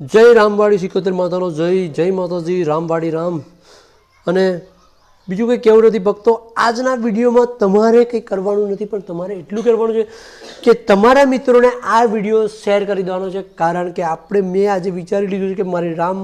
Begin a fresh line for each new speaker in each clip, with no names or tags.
જય રામવાડી સિકોતેર માતાનો, જય જય માતાજી, રામવાડી રામ. અને બીજું કંઈ કહેવું નથી, ભક્તો, આજના વિડીયોમાં તમારે કંઈ કરવાનું નથી, પણ તમારે એટલું કરવાનું છે કે તમારા મિત્રોને આ વીડિયો શેર કરી દેવાનો છે, કારણ કે આપણે મેં આજે વિચારી લીધું છે કે મારી રામ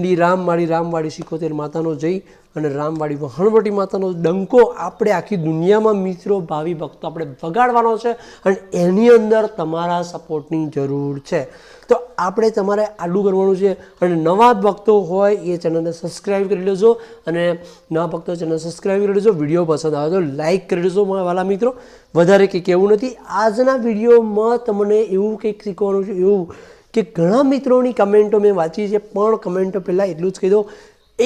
ડી રામવાડી રામવાડી સિકોતેર માતાનો જય અને રામવાડી વહણવટી માતાનો ડંકો આપણે આખી દુનિયામાં મિત્રો, ભાવિ ભક્તો આપણે વગાડવાનો છે અને એની અંદર તમારા સપોર્ટની જરૂર છે. તો આપણે તમારે આડું કરવાનું છે અને નવા ભક્તો હોય એ ચેનલને સબસ્ક્રાઈબ કરી લેજો અને નવા ભક્તો ચેનલ સબસ્ક્રાઈબ કરી લેજો. વીડિયો પસંદ આવે તો લાઈક કરી લેજો મારા વાલા મિત્રો. વધારે કંઈ કહેવું નથી. આજના વિડીયોમાં તમને એવું કંઈક શીખવાનું છે, એવું કે ઘણા મિત્રોની કમેન્ટો મેં વાંચી છે, પણ કમેન્ટો પહેલાં એટલું જ કહી દો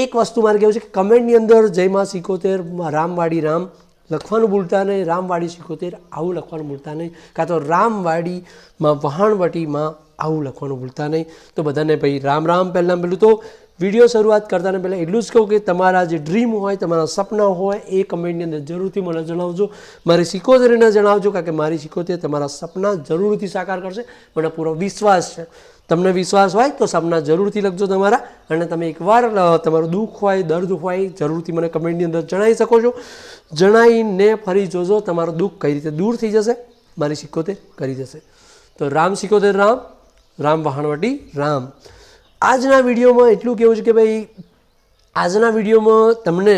એક વસ્તુ મારે કહેવું છે કે કમેન્ટની અંદર જયમાં સિકોતેર, રામવાડી રામ લખવાનું ભૂલતા નહીં, રામવાડી સિકોતેર આવું લખવાનું ભૂલતા નહીં, કાં તો રામવાડીમાં વહાણવટીમાં આવું લખવાનું ભૂલતા નહીં. તો બધાને ભાઈ રામ રામ પહેલાં પહેલું તો વીડિયો શરૂઆત કરતાને પહેલાં એટલું જ કહું કે તમારા જે ડ્રીમ હોય, તમારા સપના હોય, એ કમેન્ટની અંદર જરૂરથી મને જણાવજો. મારી સિકોતેરીને જણાવજો, કારણ કે મારી સિકોતેર તમારા સપના જરૂરથી સાકાર કરશે. મને પૂરો વિશ્વાસ છે. તમને વિશ્વાસ હોય તો સપના જરૂરથી લખજો તમારા અને તમે એકવાર તમારું દુઃખ હોય, દર્દ હોય, જરૂરથી મને કમેન્ટની અંદર જણાવી શકો છો. જણાવીને ફરી જોજો તમારું દુઃખ કઈ રીતે દૂર થઈ જશે. મારી સિકોતેર કરી જશે તો રામ સિકોતેર રામ રામ વહાણવટી રામ. આજના વિડીયોમાં એટલું કહેવું છે કે ભાઈ, આજના વિડીયોમાં તમને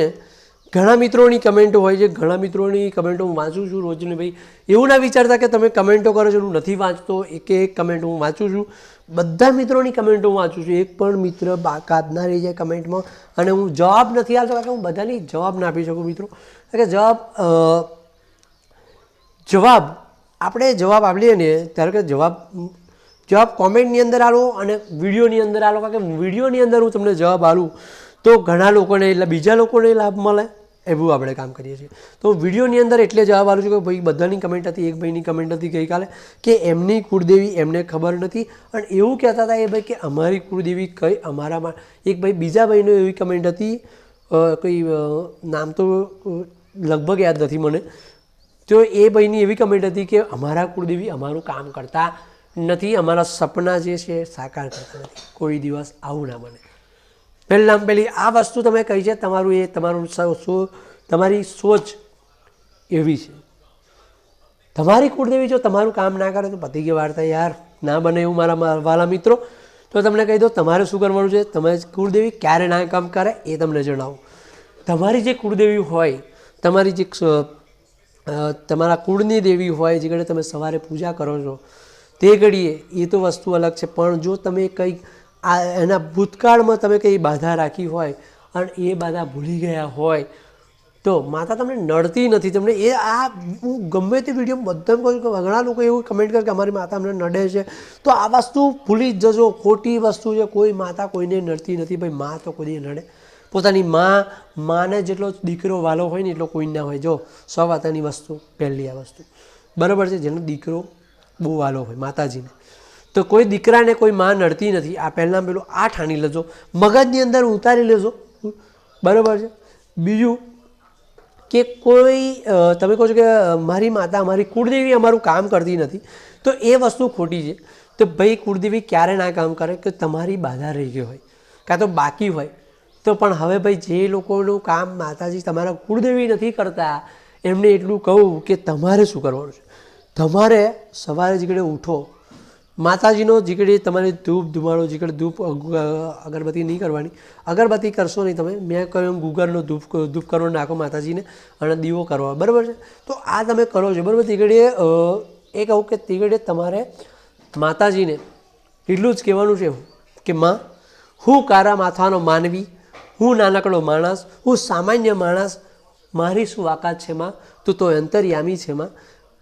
ઘણા મિત્રોની કમેન્ટો હોય છે, ઘણા મિત્રોની કમેન્ટો હું વાંચું છું રોજને ભાઈ. એવું ના વિચારતા કે તમે કમેન્ટો કરો છો, હું નથી વાંચતો, એક એક કમેન્ટ હું વાંચું છું. બધા મિત્રોની કમેન્ટો હું વાંચું છું, એક પણ મિત્ર બાકાત ના રહી જાય કમેન્ટમાં અને હું જવાબ નથી આપતો, કારણ કે હું બધાની જવાબ ના આપી શકું મિત્રો. કે જવાબ જવાબ, આપણે જવાબ આપીએ ને, ત્યારે કે જવાબ જવાબ કોમેન્ટની અંદર આલો અને વિડીયોની અંદર આલો. કારણ કે વિડીયોની અંદર હું તમને જવાબ આલું તો ઘણા લોકોને એટલે બીજા લોકોને લાભ મળે એવું આપણે કામ કરીએ છીએ. તો વિડીયોની અંદર એટલે જવાબ આલું છું કે ભાઈ બધાની કમેન્ટ હતી, એક ભાઈની કમેન્ટ હતી ગઈકાલે, કે એમની કુળદેવી એમને ખબર નથી. અને એવું કહેતા હતા એ ભાઈ કે અમારી કુળદેવી કઈ અમારામાં એક ભાઈ બીજા ભાઈનો એવી કમેન્ટ હતી કંઈ નામ તો લગભગ યાદ નથી મને. તો એ ભાઈની એવી કમેન્ટ હતી કે અમારા કુળદેવી અમારું કામ કરતા નથી, અમારા સપના જે છે સાકાર કરતા નથી. કોઈ દિવસ આવું ના બને. પહેલાં પહેલી આ વસ્તુ તમે કહી છે, તમારું એ, તમારું તમારી સોચ એવી છે. તમારી કુળદેવી જો તમારું કામ ના કરે તો પતિ કે વાર્તા, યાર, ના બને એવું મારા વાલા મિત્રો. તો તમને કહી દો તમારે શું કરવાનું છે? તમે કુળદેવી ક્યારે ના કામ કરે એ તમને જણાવો. તમારી જે કુળદેવી હોય, તમારી જે તમારા કુળની દેવી હોય જે ઘડીએ તમે સવારે પૂજા કરો છો તે ઘડીએ એ તો વસ્તુ અલગ છે. પણ જો તમે કંઈક આ એના ભૂતકાળમાં તમે કંઈ બાધા રાખી હોય અને એ બાધા ભૂલી ગયા હોય, તો માતા તમને નડતી નથી. તમને એ આ હું ગમે તે વીડિયો બધા કહું કે ઘણા લોકો એવું કમેન્ટ કરે કે અમારી માતા અમને નડે છે. તો આ વસ્તુ ભૂલી જ જજો. ખોટી વસ્તુ છે. કોઈ માતા કોઈને નડતી નથી. ભાઈ, મા તો કોઈ નડે. પોતાની મા, માને જેટલો દીકરો વાલો હોય ને એટલો કોઈ ના હોય. જો, સો વાતાની વસ્તુ, પહેલી આ વસ્તુ. બરાબર છે? જેનો દીકરો બહુ હોય, માતાજીને. તો કોઈ દીકરાને કોઈ માં નડતી નથી. આ પહેલાં પેલું આ ઠાણી લેજો. મગજની અંદર ઉતારી લેજો. બરાબર છે? બીજું કે કોઈ તમે કહો છો કે મારી માતા, મારી કુળદેવી અમારું કામ કરતી નથી, તો એ વસ્તુ ખોટી છે. તો ભાઈ કુળદેવી ક્યારે ના કામ કરે? કે તમારી બાધા રહી ગઈ હોય. કાં તો બાકી હોય. તો પણ હવે ભાઈ જે લોકોનું કામ માતાજી તમારા કુળદેવી નથી કરતા, એમને એટલું કહું કે તમારે શું કરવાનું છે? તમારે સવારે જીકડે ઉઠો. માતાજીનો જીકડે તમારે ધૂપ ધુમાડો જીકડે ધૂપ અગરબત્તી નહીં કરવાની. અગરબત્તી કરશો નહીં તમે. મેં કહ્યું એમ ગુગરનો ધૂપ ધૂપ કરવાનો નાખો માતાજીને અને દીવો કરવા. બરાબર છે? તો આ તમે કરો છો. બરાબર? તીગડીએ એ કહું કે તીગડીએ તમારે માતાજીને એટલું જ કહેવાનું છે કે માં, હું કારા માથાનો માનવી, હું નાનકડો માણસ, હું સામાન્ય માણસ, મારી શું વાકાત છે માં? તું તો અંતર્યામી છે માં.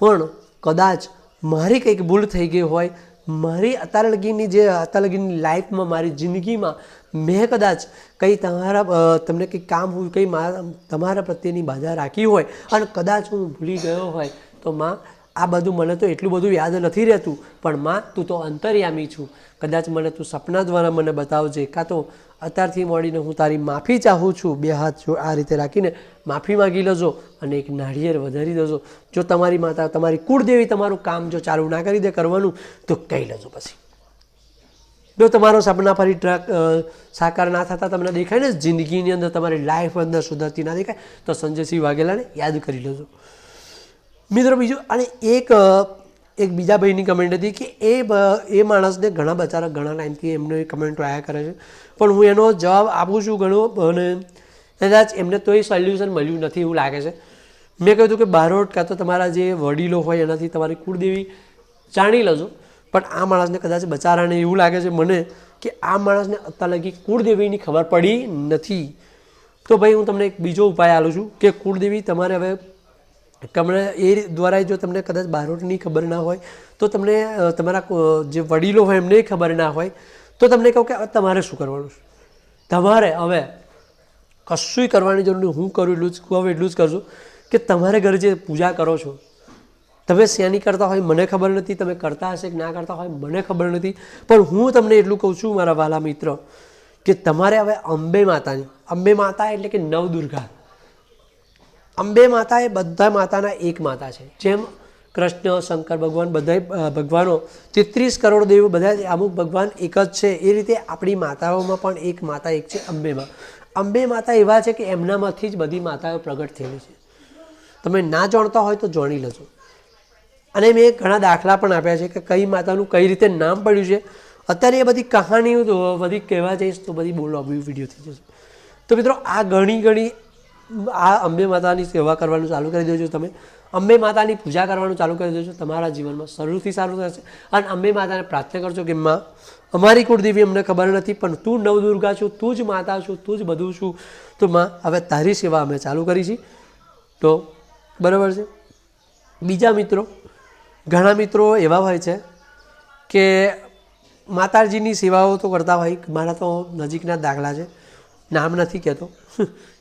પણ કદાચ મારી કંઈક ભૂલ થઈ ગઈ હોય, મારી અત્યાર જે અત્યાર લાઈફમાં, મારી જિંદગીમાં મેં કદાચ કંઈ તમારા તમને કંઈ કામ હોય, કંઈ મારા, તમારા પ્રત્યેની બાધા રાખી હોય અને કદાચ હું ભૂલી ગયો હોય, તો માં આ બધું મને તો એટલું બધું યાદ નથી રહેતું. પણ માં, તું તો અંતર્યામી છું. કદાચ મને તું સપના દ્વારા મને બતાવજે. કાં તો અત્યારથી મળીને હું તારી માફી ચાહું છું. બે હાથ જો આ રીતે રાખીને માફી માગી લેજો અને એક નાળિયેર વધારી દેજો. જો તમારી માતા, તમારી કુળદેવી તમારું કામ જો ચાલુ ના કરી દે કરવાનું, તો કહી લેજો પછી. જો તમારો સપના ફરી ટ્રક સાકાર ના થતા તમને દેખાય ને, જિંદગીની અંદર તમારી લાઈફ અંદર સુધરતી ના દેખાય, તો સંજયસિંહ વાઘેલાને યાદ કરી લેજો. મિત્રો, બીજું, અને એક એક બીજા ભાઈની કમેન્ટ હતી કે એ એ માણસને ઘણા બચારા, ઘણા ટાઈમથી એમને કમેન્ટો આવ્યા કરે છે. પણ હું એનો જવાબ આપું છું ઘણો, અને કદાચ એમને તોય સોલ્યુશન મળ્યું નથી એવું લાગે છે. મેં કહ્યું હતું કે બારોટ કાં તો તમારા જે વડીલો હોય એનાથી તમારી કુળદેવી જાણી લેજો. પણ આ માણસને કદાચ બચારાને એવું લાગે છે મને કે આ માણસને અત્યાર લગી કુળદેવીની ખબર પડી નથી. તો ભાઈ, હું તમને એક બીજો ઉપાય આલું છું કે કુળદેવી તમારે હવે તમને એ દ્વારા જો તમને કદાચ બારોટની ખબર ના હોય, તો તમને તમારા જે વડીલો હોય એમને ખબર ના હોય, તો તમને કહું કે તમારે શું કરવાનું છે? તમારે હવે કશુંય કરવાની જરૂર નહીં. હું કરું એટલું જ કહું એટલું જ કરશું કે તમારે ઘરે જે પૂજા કરો છો, તમે શેની કરતા હોય મને ખબર નથી, તમે કરતા હશે કે ના કરતા હોય મને ખબર નથી, પણ હું તમને એટલું કહું છું મારા વાલા મિત્ર, કે તમારે હવે અંબે માતાની, અંબે માતા એટલે કે નવદુર્ગા. અંબે માતા એ બધા માતાના એક માતા છે. જેમ કૃષ્ણ, શંકર, ભગવાન બધા ભગવાનો તેત્રીસ કરોડ દેવો બધા અમુક ભગવાન એક જ છે. એ રીતે આપણી માતાઓમાં પણ એક માતા એક છે અંબેમાં. અંબે માતા એવા છે કે એમનામાંથી જ બધી માતાઓ પ્રગટ થયેલી છે. તમે ના જાણતા હોય તો જાણી લેજો. અને મેં ઘણા દાખલા પણ આપ્યા છે કે કઈ માતાનું કઈ રીતે નામ પડ્યું છે. અત્યારે એ બધી કહાનીઓ તો બધી કહેવા જઈશ તો બધી બોલો વીડિયો થઈ જશે. તો મિત્રો, આ ઘણી ઘણી આ અંબે માતાની સેવા કરવાનું ચાલુ કરી દેજો તમે. અંબે માતાની પૂજા કરવાનું ચાલુ કરી દેજો. તમારા જીવનમાં શરૂથી સારું થશે. અને અંબે માતાને પ્રાર્થના કરજો કે, માં, અમારી કુળદેવી અમને ખબર નથી, પણ તું નવદુર્ગા છું, તું જ માતા છું, તું જ બધું છું. તો, માં, હવે તારી સેવા અમે ચાલુ કરી છે. તો, બરાબર છે? બીજા મિત્રો, ઘણા મિત્રો એવા હોય છે કે માતાજીની સેવાઓ તો કરતા હોય, મારા તો નજીકના દાખલા છે. નામ નથી કહેતો.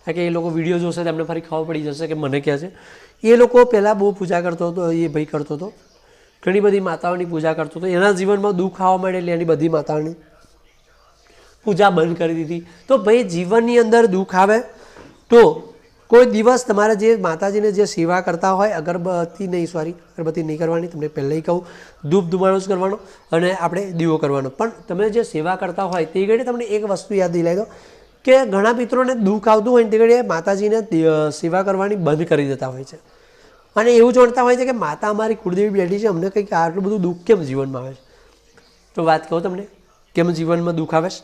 કારણ કે એ લોકો વીડિયો જોશે તો ફરી ખબર પડી જશે કે મને કહે છે. એ લોકો પહેલાં બહુ પૂજા કરતો હતો, એ ભાઈ કરતો હતો. ઘણી બધી માતાઓની પૂજા કરતો હતો. એના જીવનમાં દુઃખ આવવા માંડે એટલે એની બધી માતાઓની. પૂજા બંધ કરી દીધી. તો ભાઈ જીવનની અંદર દુઃખ આવે તો કોઈ દિવસ તમારે જે માતાજીને જે સેવા કરતા હોય, અગરબત્તી નહીં સોરી અગરબત્તી નહીં કરવાની, તમને પહેલાંય કહું, ધૂપ ધુમાડો જ કરવાનો અને આપણે દીવો કરવાનો. પણ તમે જે સેવા કરતા હોય, તે ઘડી તમને એક વસ્તુ યાદ દિલાઈ દો કે ઘણા મિત્રોને દુઃખ આવતું હોય ને તે ઘડીએ માતાજીને સેવા કરવાની બંધ કરી દેતા હોય છે. અને એવું જાણતા હોય છે કે માતા અમારી કુળદેવી બેઠી છે, અમને કંઈક આટલું બધું દુઃખ કેમ જીવનમાં આવે છે? તો વાત કહું તમને, કેમ જીવનમાં દુઃખ આવે છે?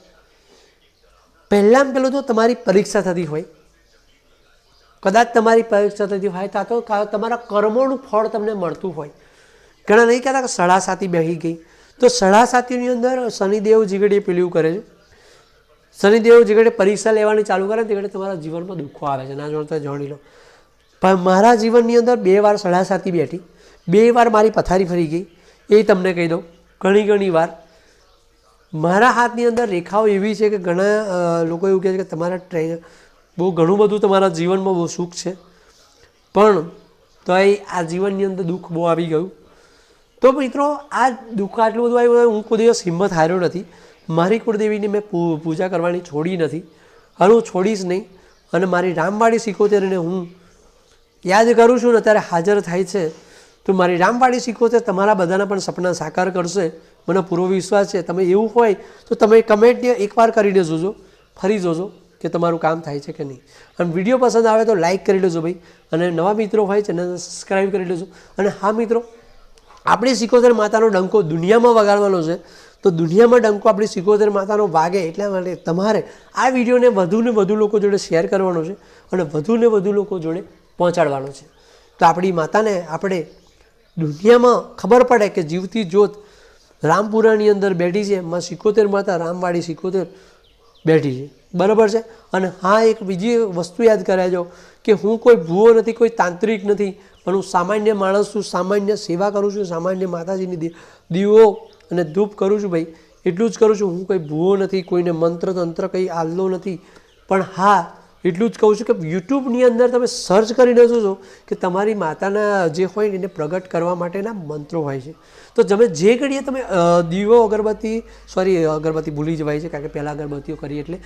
પહેલાં પહેલું તો તમારી પરીક્ષા થતી હોય. કદાચ તમારી પરીક્ષા થતી હોય કાં તો તમારા કર્મોનું ફળ તમને મળતું હોય. ઘણા નહીં કહેતા કે સળા સાતી બેહી ગઈ. તો સળા સાતીની અંદર શનિદેવ જીગડીએ પેલું કરે છે. શનિદેવ જીગડે પરીક્ષા લેવાની ચાલુ કરે તે ઘડી તમારા જીવનમાં દુઃખો આવે છે. ના જાણતા જાણી લો. પણ મારા જીવનની અંદર બે વાર સડા સાતી બેઠી, બે વાર મારી પથારી ફરી ગઈ, એ તમને કહી દઉં. ઘણી ઘણી વાર. મારા હાથની અંદર રેખાઓ એવી છે કે ઘણા લોકો એવું કહે છે કે તમારા ટ્રેન બહુ ઘણું બધું તમારા જીવનમાં બહુ સુખ છે. પણ તોય આ જીવનની અંદર દુઃખ બહુ આવી ગયું. તો મિત્રો, આ દુઃખ આટલું બધું આવ્યું હું કોઈ દિવસ હિંમત હાર્યો નથી. મારી કુળદેવીની મેં પૂજા કરવાની છોડી નથી. અને હું છોડીશ નહીં અને મારી રામવાડી સિકોતેરને હું યાદ કરું છું ને ત્યારે હાજર થાય છે, તો મારી રામવાડી સિકોતેર તમારા બધાના પણ સપના સાકાર કરશે. મને પૂરો વિશ્વાસ છે. તમે એવું હોય તો તમે કમેન્ટને એકવાર કરીને જોજો, ફરી જોજો કે તમારું કામ થાય છે કે નહીં. અને વીડિયો પસંદ આવે તો લાઈક કરી લેજો ભાઈ અને નવા મિત્રો હોય ચેનલ સબસ્ક્રાઈબ કરી લેજો. અને હા મિત્રો, આપણી સિકોતેર માતાનો ડંકો દુનિયામાં વગાડવાનો છે. તો દુનિયામાં ડંકો આપણી સિકોતેર માતાનો વાગે એટલા માટે તમારે આ વિડીયોને વધુ ને વધુ લોકો જોડે શેર કરવાનો છે અને વધુ ને વધુ લોકો જોડે પહોંચાડવાનો છે. તો આપણી માતાને આપણે દુનિયામાં ખબર પડે કે જીવતી જ્યોત રામપુરાની અંદર બેઠી છે, માં સિકોતેર માતા રામવાડી સિકોતેર બેઠી છે. બરાબર છે? અને હા, એક બીજી વસ્તુ યાદ કરાવજો કે હું કોઈ ભૂવો નથી, કોઈ તાંત્રિક નથી, પણ હું સામાન્ય માણસ છું, સામાન્ય સેવા કરું છું, સામાન્ય માતાજીની દીવો અને ધૂપ કરું છું ભાઈ. એટલું જ કરું છું. હું કંઈ ભૂવો નથી, કોઈને મંત્ર તંત્ર કંઈ આલ્લો નથી. પણ હા, એટલું જ કહું છું કે યુટ્યુબની અંદર તમે સર્ચ કરીને જોજો કે તમારી માતાના જે હોય ને એને પ્રગટ કરવા માટેના મંત્રો હોય છે. તો તમે જે ઘડીએ તમે દીવો અગરબત્તી સોરી અગરબત્તી ભૂલી જવાય છે, કારણ કે પહેલાં અગરબત્તીઓ કરીએ એટલે.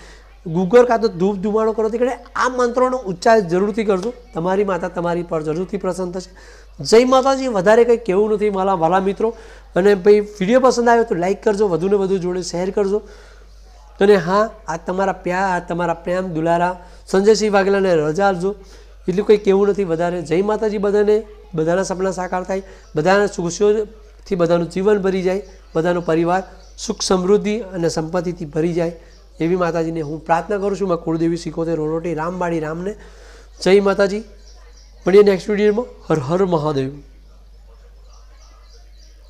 ગુગર કાં તો ધૂપ ધુમાડો કરો તે આ મંત્રોનો ઉચ્ચાર જરૂરથી કરજો. તમારી માતા તમારી પર જરૂરથી પ્રસન્ન થશે. જય માતાજી, વધારે કંઈ કહેવું નથી મારા વાલા મિત્રો. અને ભાઈ, વીડિયો પસંદ આવ્યો તો લાઈક કરજો વધુને વધુ જોડે શેર કરજો. અને હા, આ તમારા પ્યા, આ તમારા પ્રેમ, દુલારા, સંજયસિંહ વાઘેલાને રજા આપજો. એટલું કંઈ કહેવું નથી વધારે. જય માતાજી બધાને. બધાના સપના સાકાર થાય. બધાના ખુશીઓથી બધાનું જીવન ભરી જાય. બધાનો પરિવાર સુખ સમૃદ્ધિ અને સંપત્તિથી ભરી જાય. એવી માતાજીને હું પ્રાર્થના કરું છું મારા કુળદેવી સિકોતેર રોરોટી રામબાડી રામને. જય માતાજી. મળીએ નેક્સ્ટ વિડીયોમાં હર હર મહાદેવ.